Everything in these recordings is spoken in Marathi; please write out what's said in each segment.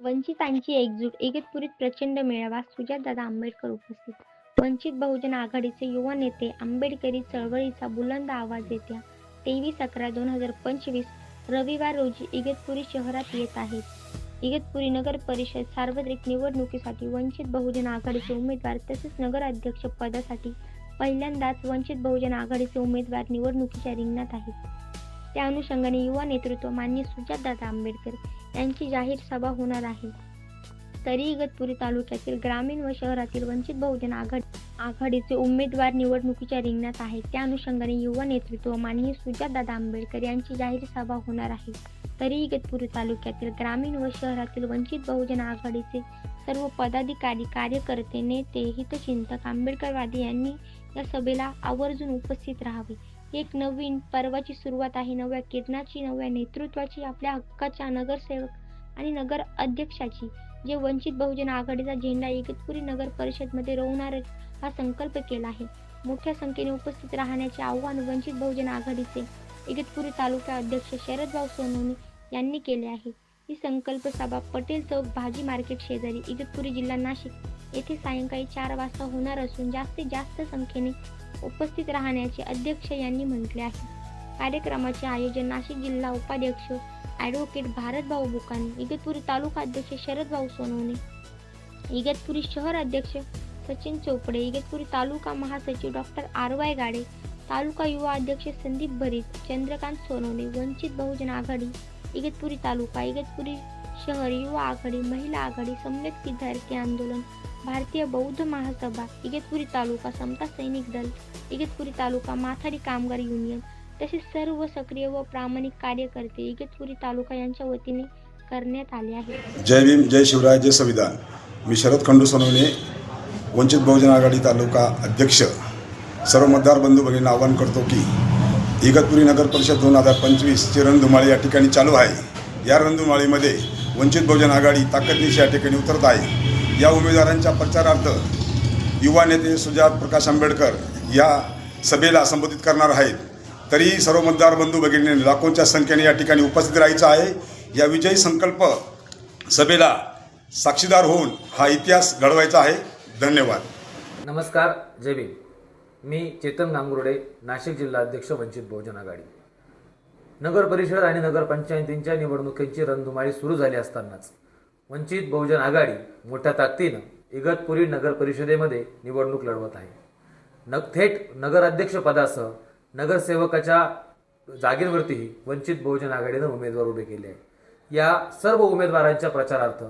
वंचितांची एकजूट इगतपुरीत प्रचंड मेळावा सुजातदादा आंबेडकर उपस्थित. वंचित बहुजन आघाडीचे युवा नेते आंबेडकरी चळवळीचा बुलंद आवाज येत्या तेवीस अकरा दोन हजार पंचवीस रविवार रोजी इगतपुरी शहरात येत आहेत. इगतपुरी नगर परिषद सार्वत्रिक निवडणुकीसाठी वंचित बहुजन आघाडीचे उमेदवार तसेच नगराध्यक्ष पदासाठी पहिल्यांदाच वंचित बहुजन आघाडीचे उमेदवार निवडणुकीच्या रिंगणात आहेत. त्या अनुषंगाने युवा नेतृत्व मान्य सुजातदादा आंबेडकर यांची जाहीर सभा होणार आहे. तरी इगतपुरी तालुक्यातील ग्रामीण व शहरातील वंचित बहुजन आघाडी आघाडीचे उमेदवार निवडणुकीच्या रिंगणात आहेत. त्या अनुषंगाने युवा नेतृत्व माननीय सुजातदादा आंबेडकर यांची जाहीर सभा होणार आहे. तरी इगतपुरी तालुक्यातील ग्रामीण व शहरातील वंचित बहुजन आघाडीचे सर्व पदाधिकारी कार्यकर्ते नेते हितचिंतक आंबेडकरवादी यांनी या सभेला आवर्जून उपस्थित राहावे. एक नवीन पर्वाची सुरुवात आहे. नव्या किरणाची नव्या नेतृत्वाची आपल्या हक्काच्या नगरसेवक आणि नगर अध्यक्षाची. जे वंचित बहुजन आघाडीचा झेंडा इगतपुरी नगर परिषदमध्ये रोवणार हा संकल्प केला आहे. मोठ्या संख्येने उपस्थित राहण्याचे आव्हान वंचित बहुजन आघाडीचे इगतपुरी तालुका अध्यक्ष शरदभाऊ सोनवणे यांनी केले आहे. ही संकल्प सभा पटेल चौक भाजी मार्केट शेजारी इगतपुरी जिल्हा नाशिक येथे सायंकाळी चार वाजता होणार असून जास्तीत जास्त संख्येने उपस्थित राहण्याचे अध्यक्ष यांनी म्हटले आहे. कार्यक्रमाचे आयोजन नाशिक जिल्हा उपाध्यक्ष ॲडव्होकेट भारतभाऊ बुकानी इगतपुरी तालुका अध्यक्ष शरदभाऊ सोनवणे इगतपुरी शहर अध्यक्ष सचिन चोपडे इगतपुरी तालुका महासचिव doctor R Y Gade taluka युवा अध्यक्ष संदीप भरीत चंद्रकांत सोनवणे वंचित बहुजन आघाडी इगतपुरी तालुका इगतपुरी शहर युवा आघाडी महिला आघाडी सम्यक विद्यार्थी आंदोलन भारतीय बौद्ध महासभा इगतपुरी तालुका समता सैनिक दल इगतपुरी तालुका माथाडी कामगार युनियन तसेच सर्व सक्रिय व प्रामाणिक कार्यकर्ते इगतपुरी तालुका यांच्या वतीने करण्यात आले आहे जय भीम जय शिवराय जय संविधान. मी शरद खंडू सोनवणे वंचित बहुजन आघाडी तालुका अध्यक्ष. सर्व मतदार बंधू भगिनींना आवाहन करतो की इगतपुरी नगर परिषद दोन हजार पंचवीसची रणधुमाळी या ठिकाणी चालू आहे. या रणधुमाळीमध्ये वंचित बहुजन आघाडी ताकदनिशी या ठिकाणी उतरत आहे. या उमेदवारांच्या प्रचारार्थ युवा नेते सुजात प्रकाश आंबेडकर या सभेला संबोधित करणार आहेत. तरी सर्व मतदार बंधू भगिनी लाखोंच्या संख्येने या ठिकाणी उपस्थित राहायचं आहे. या विजयी संकल्प सभेला साक्षीदार होऊन हा इतिहास घडवायचा आहे. धन्यवाद. नमस्कार जय भीम. मी चेतन गांगुर्डे नाशिक जिल्हा अध्यक्ष वंचित बहुजन आघाडी. नगर परिषद आणि नगरपंचायतींच्या निवडणुकीची रणधुमाळी सुरू झाली असतानाच. वंचित बहुजन आघाडी मोठ्या ताकदीनं इगतपुरी नगर परिषदेमध्ये निवडणूक लढवत आहे. न थेट नगराध्यक्षपदासह नगरसेवकाच्या जागेवरतीही वंचित बहुजन आघाडीनं उमेदवार उभे केले आहे या सर्व उमेदवारांच्या प्रचारार्थ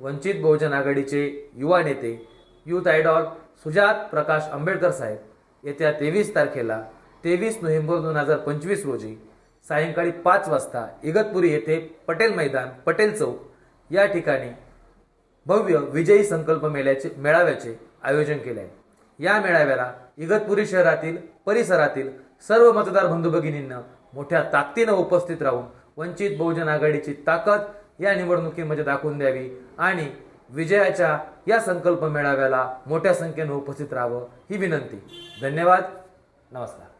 वंचित बहुजन आघाडीचे युवा नेते युथ आयडॉल सुजात प्रकाश आंबेडकर साहेब येत्या तेवीस तारखेला तेवीस नोव्हेंबर दोन हजार पंचवीस रोजी सायंकाळी पाच वाजता इगतपुरी येथे पटेल मैदान पटेल चौक या ठिकाणी भव्य विजयी संकल्प मेळ्याचे मेळाव्याचे आयोजन केले आहे या मेळाव्याला इगतपुरी शहरातील परिसरातील सर्व मतदार बंधू भगिनींना मोठ्या ताकदीनं उपस्थित राहून वंचित बहुजन आघाडीची ताकद या निवडणुकीमध्ये दाखवून द्यावी आणि विजयाच्या या संकल्प मेळाव्याला मोठ्या संख्येनं उपस्थित राहावं ही विनंती. धन्यवाद. नमस्कार.